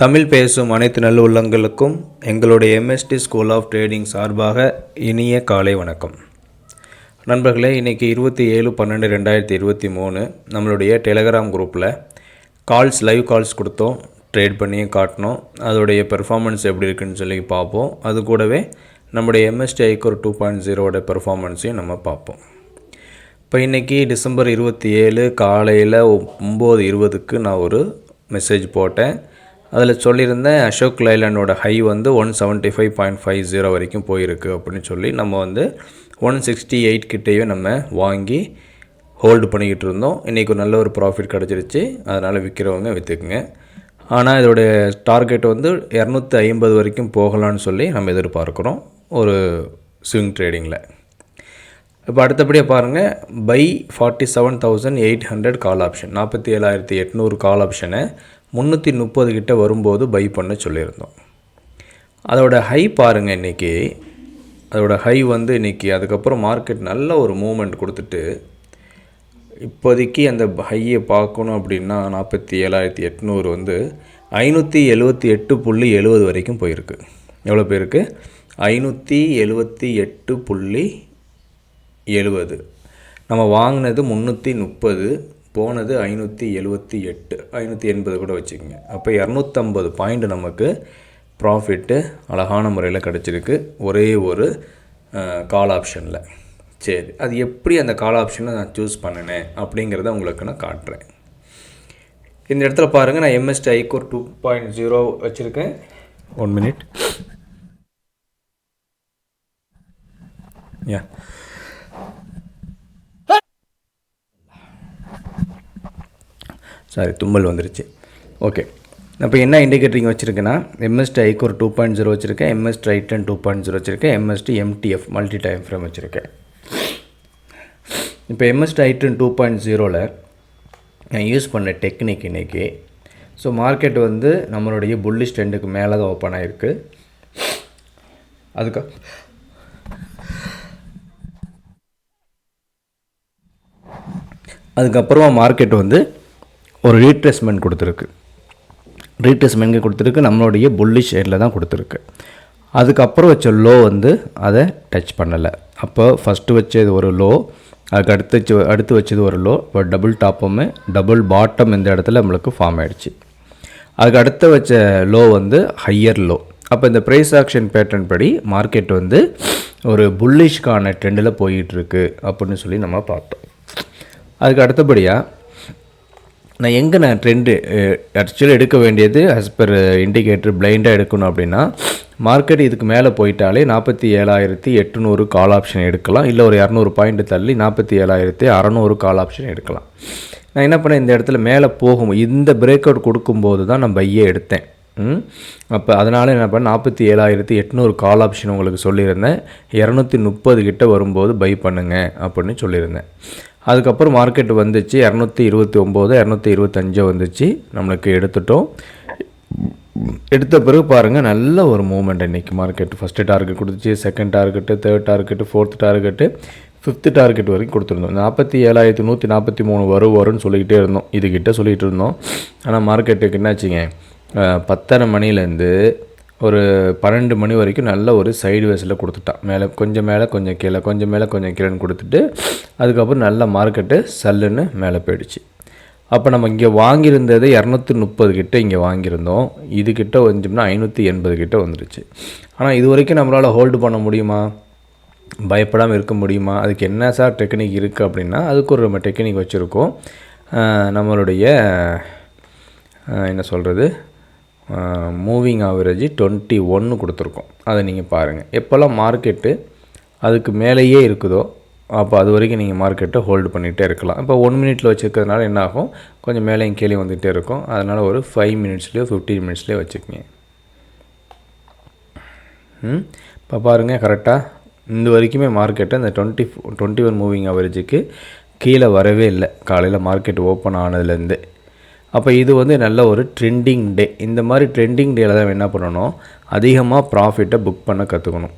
தமிழ் பேசும் அனைத்து நல்ல உள்ளங்களுக்கும் எங்களுடைய எம்எஸ்டி ஸ்கூல் ஆஃப் ட்ரேடிங் சார்பாக இனிய காலை வணக்கம். நண்பர்களே இன்றைக்கி இருபத்தி ஏழு பன்னெண்டு ரெண்டாயிரத்தி இருபத்தி மூணு நம்மளுடைய டெலகிராம் குரூப்பில் கால்ஸ் லைவ் கால்ஸ் கொடுத்தோம் ட்ரேட் பண்ணியும் காட்டினோம் அதோடைய பெர்ஃபார்மன்ஸ் எப்படி இருக்குன்னு சொல்லி பார்ப்போம். அது கூடவே நம்முடைய எம்எஸ்டி ஐக்கோர் டூ பாயிண்ட் ஜீரோட பெர்ஃபார்மன்ஸையும் நம்ம பார்ப்போம். இப்போ இன்றைக்கி டிசம்பர் இருபத்தி ஏழு காலையில் ஒம்பது இருபதுக்கு நான் ஒரு மெசேஜ் போட்டேன். அதில் சொல்லியிருந்தேன் அசோக் லைலாண்டோட ஹை வந்து one seventy five point five zero வரைக்கும் போயிருக்கு அப்படின்னு சொல்லி நம்ம வந்து ஒன் சிக்ஸ்டி எயிட் கிட்டேயும் நம்ம வாங்கி ஹோல்டு பண்ணிக்கிட்டு இருந்தோம். இன்றைக்கி ஒரு நல்ல ஒரு ப்ராஃபிட் கிடச்சிருச்சு. அதனால் விற்கிறவங்க விற்றுக்குங்க ஆனால் இதோடைய டார்கெட் வந்து இரநூத்தி ஐம்பது வரைக்கும் போகலான்னு சொல்லி நம்ம எதிர்பார்க்குறோம் ஒரு ஸ்விங் ட்ரேடிங்கில் இப்போ அடுத்தபடியாக பாருங்கள் buy forty seven thousand eight hundred call option நாற்பத்தி ஏழாயிரத்தி எட்நூறு கால் ஆப்ஷனை முந்நூற்றி முப்பது கிட்டே வரும்போது பை பண்ண சொல்லியிருந்தோம். அதோட ஹை பாருங்கள் இன்றைக்கி அதோட ஹை வந்து இன்றைக்கி அதுக்கப்புறம் மார்க்கெட் நல்ல ஒரு மூமெண்ட் கொடுத்துட்டு இப்போதைக்கு அந்த ஹையை பார்க்கணும் அப்படின்னா நாற்பத்தி ஏழாயிரத்தி எட்நூறு வந்து ஐநூற்றி எழுபத்தி எட்டு புள்ளி எழுபது வரைக்கும் போயிருக்கு. எவ்வளோ பேருக்கு? ஐநூற்றி எழுபத்தி எட்டு புள்ளி எழுபது நம்ம வாங்கினது முந்நூற்றி முப்பது. போனது ஐநூற்றி எழுபத்தி எட்டு ஐநூற்றி எண்பது கூட வச்சுக்கோங்க. அப்போ இரநூத்தம்பது பாயிண்ட் நமக்கு ப்ராஃபிட்டு அழகான முறையில் கிடச்சிருக்கு. ஒரே ஒரு கால் ஆப்ஷனில் சரி அது எப்படி அந்த கால் ஆப்ஷனை நான் சூஸ் பண்ணினேன் அப்படிங்கிறத உங்களுக்கு நான் காட்டுறேன். இந்த இடத்துல பாருங்கள் நான் MST iCore two point zero வச்சுருக்கேன். ஒன் மினிட் யா சாரி தும்மல் வந்துருச்சு. ஓகே இப்போ என்ன இண்டிகேட்டரிங் வச்சுருக்கேன்னா MST iCore two point zero வச்சுருக்கேன் MS Titan two point zero வச்சுருக்கேன் MST MTF multi time frame வச்சுருக்கேன். இப்போ எம்எஸ்டி ஐட்டன் டூ பாயிண்ட் ஜீரோவில் நான் யூஸ் பண்ண டெக்னிக் இன்றைக்கி ஸோ மார்க்கெட் வந்து நம்மளுடைய புல்லிஷ் ட்ரெண்டுக்கு மேலே தான் ஓப்பன் ஆகிருக்கு அதுக்கு அதுக்கப்புறமா மார்க்கெட் வந்து ஒரு ரீட்ரேஸ்மெண்ட் கொடுத்துருக்கு. ரீட்ரேஸ்மெண்ட் கொடுத்துருக்கு நம்மளுடைய புல்லிஷ் ஷேரில் தான் கொடுத்துருக்கு. அதுக்கப்புறம் வச்ச லோ வந்து அதை டச் பண்ணலை. அப்போ ஃபஸ்ட்டு வச்சது ஒரு லோ அதுக்கு அடுத்து வச்சு அடுத்து வச்சது ஒரு லோ இப்போ டபுள் டாப்புமே டபுள் பாட்டம் இந்த இடத்துல நம்மளுக்கு ஃபார்ம் ஆகிடுச்சு அதுக்கு அடுத்து வச்ச லோ வந்து ஹையர் லோ அப்போ இந்த ப்ரைஸ் ஆக்ஷன் பேட்டர்ன் படி மார்க்கெட் வந்து ஒரு புல்லிஷ்கான ட்ரெண்டில் போயிட்டுருக்கு அப்படின்னு சொல்லி நம்ம பார்த்தோம். அதுக்கு அடுத்தபடியாக நான் எங்கே நான் ட்ரெண்டு ஆக்சுவலி எடுக்க வேண்டியது ஆஸ் பர் இண்டிகேட்டர் பிளைண்டாக எடுக்கணும் அப்படின்னா மார்க்கெட் இதுக்கு மேலே போயிட்டாலே நாற்பத்தி ஏழாயிரத்தி எட்டுநூறு கால் ஆப்ஷன் எடுக்கலாம். இல்லை ஒரு இரநூறு பாயிண்ட் தள்ளி நாற்பத்தி ஏழாயிரத்தி அறநூறு கால் ஆப்ஷன் எடுக்கலாம். நான் என்ன பண்ணேன்? இந்த இடத்துல மேலே போகும் இந்த பிரேக் அவுட் கொடுக்கும்போது தான் நான் பையே எடுத்தேன். அப்போ அதனால் என்ன பண்ண நாற்பத்தி ஏழாயிரத்தி எட்நூறு கால் ஆப்ஷன் உங்களுக்கு சொல்லியிருந்தேன். இரநூத்தி முப்பது கிட்ட வரும்போது பை பண்ணுங்கள் அப்படின்னு சொல்லியிருந்தேன். அதுக்கப்புறம் மார்க்கெட் வந்துச்சு. இரநூத்தி இருபத்தி ஒம்பது இரநூத்தி இருபத்தஞ்சு வந்துச்சு. நம்மளுக்கு எடுத்துட்டோம். எடுத்த பிறகு பாருங்கள் நல்ல ஒரு மூமெண்ட் இன்றைக்கி மார்க்கெட் ஃபஸ்ட்டு டார்கெட் கொடுத்துச்சு second target third target fourth target fifth target வரைக்கும் கொடுத்துருந்தோம். நாற்பத்தி ஏழாயிரத்தி நூற்றி நாற்பத்தி மூணு வரும் வரும்னு சொல்லிக்கிட்டே இருந்தோம். இதுக்கிட்ட சொல்லிகிட்டு இருந்தோம். ஆனால் மார்க்கெட்டுக்கு என்னாச்சுங்க? பத்தரை மணிலேருந்து ஒரு பன்னெண்டு மணி வரைக்கும் நல்ல ஒரு சைடு வேஸில் கொடுத்துட்டான் மேலே கொஞ்சம் மேலே கொஞ்சம் கீழே கொஞ்சம் மேலே கொஞ்சம் கீழேன்னு கொடுத்துட்டு அதுக்கப்புறம் நல்ல மார்க்கெட்டு சல்லுன்னு மேலே போயிடுச்சு. அப்போ நம்ம இங்கே வாங்கியிருந்தது இரநூத்தி முப்பது கிட்டே இங்கே வாங்கியிருந்தோம். இதுக்கிட்ட வந்துச்சோம்னா ஐநூற்றி எண்பது கிட்டே வந்துடுச்சு ஆனால் இது வரைக்கும் நம்மளால் ஹோல்டு பண்ண முடியுமா? பயப்படாமல் இருக்க முடியுமா? அதுக்கு என்ன சார் டெக்னிக் இருக்குது அப்படின்னா அதுக்கு ஒரு நம்ம டெக்னிக் வச்சுருக்கோம். நம்மளுடைய என்ன சொல்கிறது மூவிங் ஆவரேஜ் டுவெண்ட்டி ஒன்று கொடுத்துருக்கோம். அதை நீங்கள் பாருங்கள் எப்போல்லாம் மார்க்கெட்டு அதுக்கு மேலேயே இருக்குதோ அப்போ அது வரைக்கும் நீங்கள் மார்க்கெட்டை ஹோல்டு பண்ணிகிட்டே இருக்கலாம். இப்போ ஒன் மினிட்டில் வச்சுருக்கிறதுனால என்ன ஆகும்? கொஞ்சம் மேலேயும் கீழே வந்துகிட்டே இருக்கும். அதனால் ஒரு ஃபைவ் மினிட்ஸ்லேயோ ஃபிஃப்டீன் மினிட்ஸ்லேயோ வச்சுக்கோங்க. இப்போ பாருங்கள் கரெக்டாக இந்த வரைக்குமே மார்க்கெட்டை இந்த டுவெண்ட்டி டுவெண்ட்டி ஒன் மூவிங் அவரேஜுக்கு கீழே வரவே இல்லை. காலையில் மார்க்கெட் ஓப்பன் ஆனதுலேருந்து அப்போ இது வந்து நல்ல ஒரு ட்ரெண்டிங் டே இந்த மாதிரி ட்ரெண்டிங் டேயில் தான் என்ன பண்ணணும்? அதிகமாக ப்ராஃபிட்டை புக் பண்ண கற்றுக்கணும்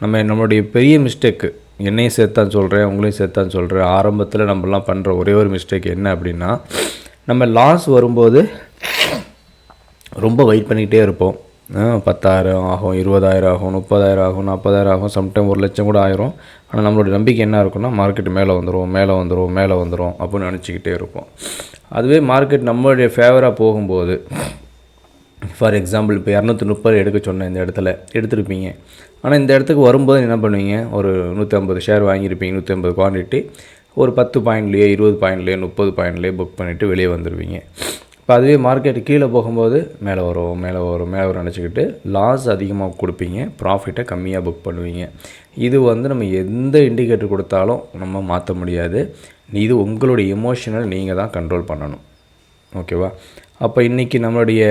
நம்ம நம்மளுடைய பெரிய மிஸ்டேக்கு என்னையும் சேர்த்தான் சொல்கிறேன் உங்களையும் சேர்த்தான் சொல்கிறேன் ஆரம்பத்தில் நம்மலாம் பண்ணுற ஒரே ஒரு மிஸ்டேக் என்ன அப்படின்னா நம்ம லாஸ் வரும்போது ரொம்ப வெயிட் பண்ணிக்கிட்டே இருப்போம். பத்தாயிரம் ஆகும் இருபதாயிரம் ஆகும் முப்பதாயிரம் ஆகும் நாற்பதாயிரம் ஆகும் சம்டைம் ஒரு லட்சம் கூட ஆயிரும். ஆனால் நம்மளோட நம்பிக்கை என்ன இருக்குன்னா மார்க்கெட் மேலே வந்துடும் மேலே வந்துடும் மேலே வந்துடும் அப்படின்னு நினச்சிக்கிட்டே இருப்போம். அதுவே மார்க்கெட் நம்மளுடைய ஃபேவராக போகும்போது ஃபார் எக்ஸாம்பிள் இப்போ இரநூத்தி முப்பது எடுக்க சொன்னேன் இந்த இடத்துல எடுத்திருப்பீங்க. ஆனால் இந்த இடத்துக்கு வரும்போது என்ன பண்ணுவீங்க? ஒரு நூற்றி ஐம்பது ஷேர் வாங்கியிருப்பீங்க நூற்றி ஐம்பது குவான்டிட்டி ஒரு பத்து பாயிண்ட்லேயே இருபது பாயிண்ட்லேயே முப்பது பாயிண்ட்லேயே புக் பண்ணிவிட்டு வெளியே வந்துடுவீங்க இப்போ அதுவே மார்க்கெட் கீழே போகும்போது மேலே வரும் மேலே வரும் மேலே வரும் நினச்சிக்கிட்டு லாஸ் அதிகமாக கொடுப்பீங்க ப்ராஃபிட்டை கம்மியாக புக் பண்ணுவீங்க. இது வந்து நம்ம எந்த இண்டிகேட்டர் கொடுத்தாலும் நம்ம மாற்ற முடியாது. இது உங்களுடைய எமோஷனல் நீங்கள் தான் கண்ட்ரோல் பண்ணணும். ஓகேவா அப்போ இன்றைக்கி நம்மளுடைய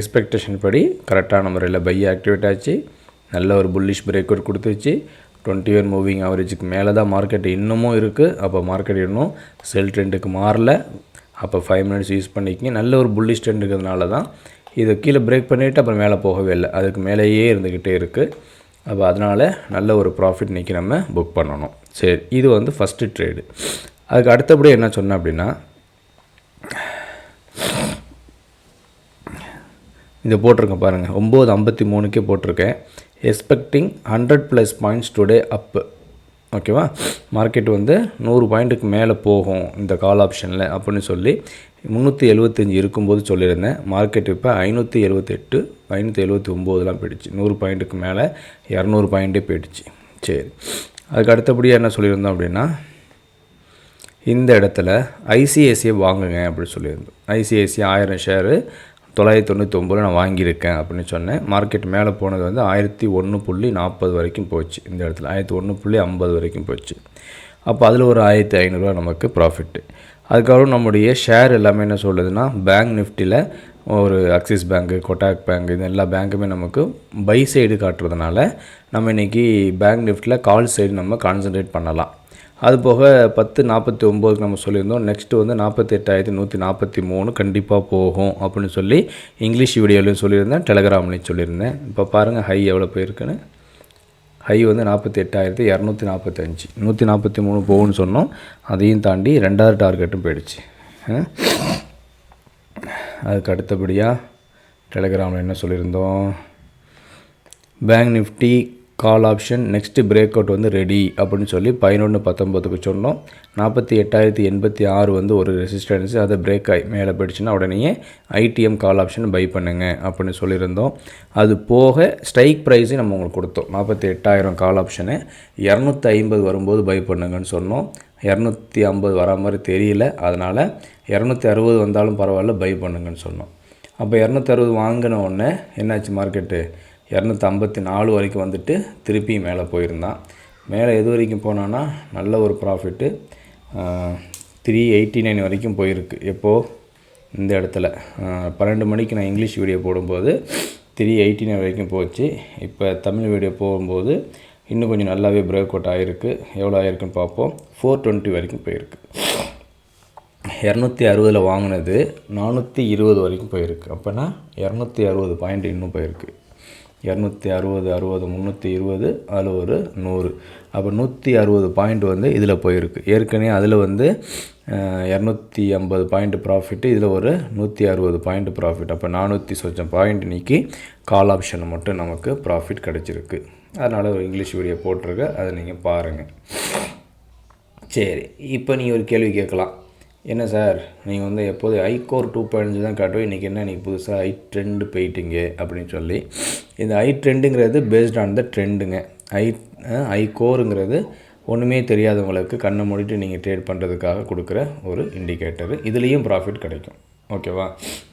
எக்ஸ்பெக்டேஷன் படி கரெக்டான முறையில் பை ஆக்டிவேட் ஆச்சு. நல்ல ஒரு புல்லிஷ் பிரேக் அவுட் கொடுத்துச்சு. டுவெண்ட்டி இயர் மூவிங் ஆவரேஜுக்கு மேலே தான் மார்க்கெட் இன்னமும் இருக்குது அப்போ மார்க்கெட் இன்னும் செல் ட்ரெண்டுக்கு மாறல. அப்போ ஃபைவ் மினிட்ஸ் யூஸ் பண்ணிக்கிங்க. நல்ல ஒரு புல்லிஷ் ட்ரெண்ட் இருக்கிறதுனால தான் இதை கீழே பிரேக் பண்ணிவிட்டு அப்புறம் மேலே போகவே இல்லை. அதுக்கு மேலேயே இருந்துக்கிட்டே இருக்குது அப்போ அதனால் நல்ல ஒரு ப்ராஃபிட் இன்றைக்கி நம்ம புக் பண்ணணும். சரி இது வந்து ஃபஸ்ட்டு ட்ரேடு அதுக்கு அடுத்தபடி என்ன சொன்னேன் அப்படின்னா இதை போட்டிருக்கேன் பாருங்கள் ஒம்பது ஐம்பத்தி மூணுக்கே போட்டிருக்கேன். Expecting hundred plus points today அப்பு ஓகேவா? மார்க்கெட் வந்து நூறு பாயிண்ட்டுக்கு மேலே போகும் இந்த கால் ஆப்ஷனில் அப்படின்னு சொல்லி முந்நூற்றி எழுபத்தஞ்சி இருக்கும்போது சொல்லியிருந்தேன். மார்க்கெட் இப்போ ஐநூற்றி எழுபத்தெட்டு ஐநூற்றி எழுபத்தி ஒம்போதுலாம் போயிடுச்சு. நூறு பாயிண்ட்டுக்கு மேலே இரநூறு பாயிண்ட்டே போயிடுச்சு. சரி. அதுக்கு அடுத்தபடியாக என்ன சொல்லியிருந்தோம் அப்படின்னா இந்த இடத்துல ஐசிஐசிஐ வாங்குங்க அப்படின்னு சொல்லியிருந்தோம். ஐசிஐசிஐ ஆயிரம் ஷேரு தொள்ளாயிரத்தி தொண்ணூற்றி ஒம்பது நான் வாங்கியிருக்கேன் அப்படின்னு சொன்னேன். மார்க்கெட் மேலே போனது வந்து ஆயிரத்தி ஒன்று புள்ளி நாற்பது வரைக்கும் போச்சு இந்த இடத்துல. ஆயிரத்தி ஒன்று புள்ளி ஐம்பது வரைக்கும் போச்சு. அப்போ அதில் ஒரு ஆயிரத்தி ஐநூறுரூவா நமக்கு ப்ராஃபிட்டு அதுக்கப்புறம் நம்முடைய ஷேர் எல்லாமே என்ன சொல்லுதுன்னா பேங்க் நிஃப்டியில் ஒரு ஆக்சிஸ் பேங்க்கு கொட்டாக் பேங்க் இது எல்லா பேங்க்குமே நமக்கு பை சைடு காட்டுறதுனால நம்ம இன்றைக்கி பேங்க் நிஃப்டியில் கால் சைடு நம்ம கான்சன்ட்ரேட் பண்ணலாம். அது போக பத்து நாற்பத்தி ஒம்போதுக்கு நம்ம சொல்லியிருந்தோம் நெக்ஸ்ட்டு வந்து நாற்பத்தி எட்டாயிரத்தி நூற்றி நாற்பத்தி மூணு கண்டிப்பாக போகும் அப்படின்னு சொல்லி இங்கிலீஷ் வீடியோலையும் சொல்லியிருந்தேன் டெலகிராம்லேயும் சொல்லியிருந்தேன். இப்போ பாருங்கள் ஹை எவ்வளோ போயிருக்குன்னு. ஹை வந்து நாற்பத்தி எட்டாயிரத்தி இரநூத்தி நாற்பத்தஞ்சு. நூற்றி நாற்பத்தி மூணு போகும்னு சொன்னோம். அதையும் தாண்டி ரெண்டாவது டார்கெட்டும் போயிடுச்சு. அதுக்கு அடுத்தபடியாக டெலகிராமில் என்ன சொல்லியிருந்தோம்? Bank Nifty call option next breakout வந்து ரெடி அப்படின்னு சொல்லி பதினொன்று பத்தொம்போதுக்கு சொன்னோம். நாற்பத்தி எட்டாயிரத்தி எண்பத்தி ஆறு வந்து ஒரு ரெசிஸ்டன்ஸ் அதை பிரேக் ஆகி மேலே போயிடுச்சுன்னா உடனேயே ஐடிஎம் கால் ஆப்ஷன் பை பண்ணுங்க அப்படின்னு சொல்லியிருந்தோம். அது போக ஸ்ட்ரைக் ப்ரைஸையும் நம்ம உங்களுக்கு கொடுத்தோம். நாற்பத்தி எட்டாயிரம் கால் ஆப்ஷனு இரநூத்தி ஐம்பது வரும்போது பை பண்ணுங்கன்னு சொன்னோம். இரநூத்தி ஐம்பது வரா மாதிரி தெரியல. அதனால் இரநூத்தி அறுபது வந்தாலும் பரவாயில்ல பை பண்ணுங்கன்னு சொன்னோம். அப்போ இரநூத்தி அறுபது வாங்கின உடனே என்னாச்சு மார்க்கெட்டு இரநூத்தி ஐம்பத்தி நாலு வரைக்கும் வந்துட்டு திருப்பி மேலே போயிருந்தான். மேலே எது வரைக்கும் போனான்னா நல்ல ஒரு ப்ராஃபிட்டு த்ரீ எயிட்டி நைன் வரைக்கும் போயிருக்கு. எப்போது இந்த இடத்துல. பன்னெண்டு மணிக்கு நான் இங்கிலீஷ் வீடியோ போடும்போது த்ரீ எயிட்டி நைன் வரைக்கும் போச்சு. இப்போ தமிழ் வீடியோ போகும்போது இன்னும் கொஞ்சம் நல்லாவே பிரேக் அவுட் ஆகிருக்கு எவ்வளோ ஆகிருக்குன்னு பார்ப்போம். ஃபோர் டுவெண்ட்டி வரைக்கும் போயிருக்கு. இரநூத்தி அறுபதில் வாங்கினது நானூற்றி இருபது வரைக்கும் போயிருக்கு. அப்போனா இரநூத்தி அறுபது பாயிண்ட் இன்னும் போயிருக்கு. இரநூத்தி அறுபது அறுபது முந்நூற்றி இருபது அதில் ஒரு நூறு. அப்போ நூற்றி அறுபது பாயிண்ட் வந்து இதில் போயிருக்கு. ஏற்கனவே அதில் வந்து இரநூத்தி ஐம்பது பாயிண்ட் ப்ராஃபிட்டு இதில் ஒரு நூற்றி அறுபது பாயிண்ட் ப்ராஃபிட் அப்போ நானூற்றி சொச்சம் பாயிண்ட் நீக்கி கால் ஆப்ஷன் மட்டும் நமக்கு ப்ராஃபிட் கிடச்சிருக்கு. அதனால் ஒரு இங்கிலீஷ் வீடியோ போட்டிருக்க அதை நீங்கள் பாருங்கள் சரி இப்போ நீங்கள் ஒரு கேள்வி கேட்கலாம். என்ன சார்? நீங்கள் வந்து எப்போது ஐகோர் டூ பாயிண்ட் தான் காட்டுவோம் இன்றைக்கி என்ன? இன்றைக்கி புதுசாக ஐ ட்ரெண்டு போயிட்டீங்க அப்படின்னு சொல்லி. இந்த ஐ ட்ரெண்டுங்கிறது பேஸ்ட் ஆன் த ட்ரெண்டுங்க ஐ ஐகோருங்கிறது ஒன்றுமே தெரியாதவங்களுக்கு கண்ணை மூடிட்டு நீங்கள் ட்ரேட் பண்ணுறதுக்காக கொடுக்குற ஒரு இண்டிகேட்டரு இதுலேயும் ப்ராஃபிட் கிடைக்கும். ஓகேவா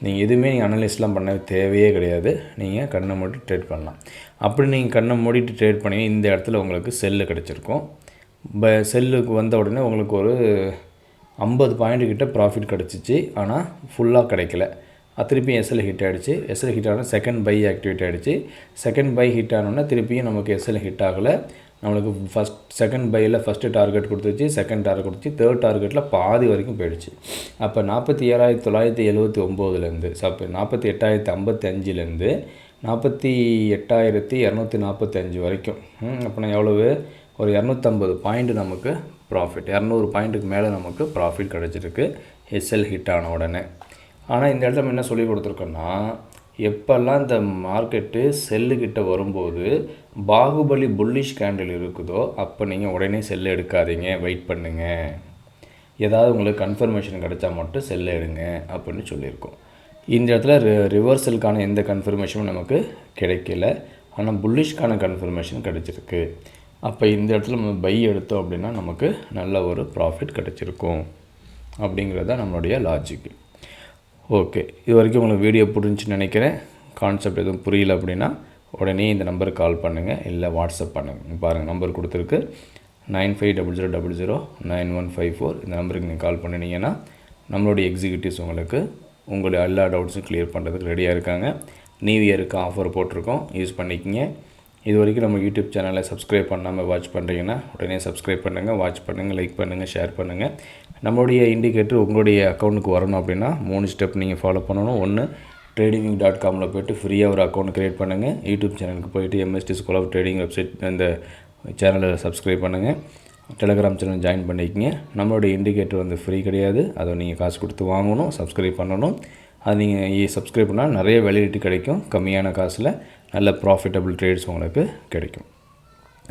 நீங்கள் எதுவுமே நீங்கள் அனலைஸ்லாம் பண்ண தேவையே கிடையாது. நீங்கள் கண்ணை மூடி ட்ரேட் பண்ணலாம். அப்படி நீங்கள் கண்ணை மூடிட்டு ட்ரேட் பண்ணி இந்த இடத்துல உங்களுக்கு செல்லு கிடச்சிருக்கும். ப செல்லுக்கு வந்த உடனே உங்களுக்கு ஒரு ஐம்பது பாயிண்ட் கிட்ட ப்ராஃபிட் கிடச்சிச்சு. ஆனால் ஃபுல்லாக கிடைக்கல. திருப்பியும் எஸ்எல் ஹிட் ஆகிடுச்சு எஸ்எல் ஹிட் ஆனால் செகண்ட் பை ஆக்டிவேட் ஆகிடுச்சு செகண்ட் பை ஹிட் ஆனோடனே திருப்பியும் நமக்கு எஸ்எல் ஹிட் ஆகலை. நம்மளுக்கு ஃபஸ்ட் செகண்ட் பையில் ஃபஸ்ட்டு டார்கெட் கொடுத்துச்சு. செகண்ட் டார்கெட் கொடுத்துச்சு. தேர்ட் டார்கெட்டில் பாதி வரைக்கும் போயிடுச்சு. அப்போ நாற்பத்தி ஏழாயிரத்தி தொள்ளாயிரத்தி எழுபத்தி ஒம்போதுலேருந்து சப்போ நாற்பத்தி எட்டாயிரத்தி ஐம்பத்தி அஞ்சுலேருந்து நாற்பத்தி எட்டாயிரத்தி இரநூத்தி நாற்பத்தஞ்சு வரைக்கும். அப்போ அப்போனா எவ்வளவு? ஒரு இரநூத்தம்பது பாயிண்ட் நமக்கு ப்ராஃபிட் இரநூறு பாயிண்ட்டுக்கு மேலே நமக்கு ப்ராஃபிட் கிடச்சிருக்கு. எஸ்எல் ஹிட் ஆன உடனே. ஆனால் இந்த இடத்துல நம்ம என்ன சொல்லி கொடுத்துருக்கோன்னா எப்போல்லாம் இந்த மார்க்கெட்டு செல்லுக்கிட்ட வரும்போது பாகுபலி புல்லிஷ் கேண்டில் இருக்குதோ அப்போ நீங்கள் உடனே செல்லு எடுக்காதீங்க. வெயிட் பண்ணுங்கள் ஏதாவது உங்களுக்கு கன்ஃபர்மேஷன் கிடைச்சா மட்டும் செல்லு எடுங்க அப்படின்னு சொல்லியிருக்கோம். இந்த இடத்துல ரி ரிவர்சலுக்கான எந்த கன்ஃபர்மேஷனும் நமக்கு கிடைக்கல. ஆனால் புல்லிஷ்க்கான கன்ஃபர்மேஷன் கிடச்சிருக்கு. அப்போ இந்த இடத்துல நம்ம பை எடுத்தோம் அப்படின்னா நமக்கு நல்ல ஒரு ப்ராஃபிட் கிடச்சிருக்கும். அப்படிங்கிறது தான் நம்மளுடைய லாஜிக்கு ஓகே இது வரைக்கும் உங்களுக்கு வீடியோ புரிஞ்சுன்னு நினைக்கிறேன். கான்செப்ட் எதுவும் புரியல அப்படின்னா உடனே இந்த நம்பருக்கு கால் பண்ணுங்கள் இல்லை வாட்ஸ்அப் பண்ணுங்கள் பாருங்கள் நம்பர் கொடுத்துருக்கு. Nine five double zero double zero nine one five four இந்த நம்பருக்கு நீங்கள் கால் பண்ணினீங்கன்னா நம்மளுடைய எக்ஸிக்யூட்டிவ்ஸ் உங்களுக்கு உங்களுடைய எல்லா டவுட்ஸும் க்ளியர் பண்ணுறதுக்கு ரெடியாக இருக்காங்க. நியூ இயருக்கு ஆஃபர் போட்டிருக்கோம். யூஸ் பண்ணிக்கிங்க. இது வரைக்கும் நம்ம யூடியூப் சேனலை சப்ஸ்கிரைப் பண்ணாமல் வாட்ச் பண்ணுறீங்கன்னா உடனே சப்ஸ்கிரைப் பண்ணுங்கள் வாட்ச் பண்ணுங்கள் லைக் பண்ணுங்கள் ஷேர் பண்ணுங்கள் நம்மளுடைய இண்டிகேட்டர் உங்களுடைய அக்கௌண்ட்டுக்கு வரணும் அப்படின்னா மூணு ஸ்டெப் நீங்கள் ஃபாலோ பண்ணணும். ஒன்று ட்ரேடிங் டாட் காமில் போய்ட்டு ஃப்ரீயாக ஒரு அக்கௌண்ட் க்ரியேட் பண்ணுங்கள் யூடியூப் சேனலுக்கு போயிட்டு MST school of trading website அந்த சேனலை சப்ஸ்கிரைப் பண்ணுங்கள் டெலகிராம் சேனல் ஜாயின் பண்ணிக்கங்க. நம்மளுடைய இண்டிகேட்டர் வந்து ஃப்ரீ கிடையாது. அதை நீங்கள் காசு கொடுத்து வாங்கணும் சப்ஸ்கிரைப் பண்ணணும். அது நீங்கள் சப்ஸ்கிரைப் பண்ணால் நிறைய வேலிடிட்டி கிடைக்கும். கம்மியான காசில் நல்ல ப்ராஃபிட்டபிள் ட்ரேட்ஸ் உங்களுக்கு கிடைக்கும்.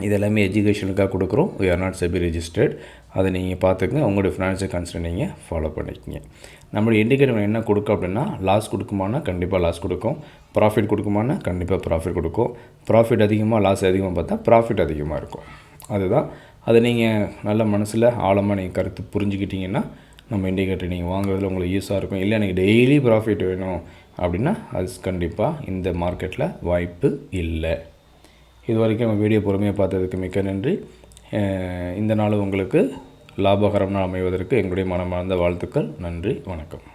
இது எல்லாமே எஜுகேஷனுக்காக கொடுக்குறோம். We are not SEBI registered அதை நீங்கள் பார்த்துக்கங்க. உங்களுடைய ஃபினான்ஷியல் கன்சர்ன் நீங்கள் ஃபாலோ பண்ணிக்கங்க. நம்மளுடைய இண்டிகேட்டர் என்ன கொடுக்கும் அப்படின்னா லாஸ் கொடுக்குமானா கண்டிப்பாக லாஸ் கொடுக்கும். ப்ராஃபிட் கொடுக்குமானா கண்டிப்பாக ப்ராஃபிட் கொடுக்கும். ப்ராஃபிட் அதிகமாக லாஸ் அதிகமாக பார்த்தா ப்ராஃபிட் அதிகமாக இருக்கும். அதுதான். அதை நீங்கள் நல்ல மனசில் ஆழமாக நீங்கள் கருத்து புரிஞ்சுக்கிட்டிங்கன்னா நம்ம இண்டிகேட்டர் நீங்கள் வாங்குறதுல உங்களுக்கு யூஸாக இருக்கும். இல்லை எனக்கு டெய்லி ப்ராஃபிட் வேணும். அப்படின்னா அது கண்டிப்பாக இந்த மார்க்கெட்டில் வாய்ப்பு இல்லை. இது வரைக்கும் நம்ம வீடியோ பொறுமையாக பார்த்ததுக்கு மிக்க நன்றி. இந்த நாள் உங்களுக்கு லாபகரமாக அமைவதற்கு எங்களுடைய மனமார்ந்த வாழ்த்துக்கள். நன்றி வணக்கம்.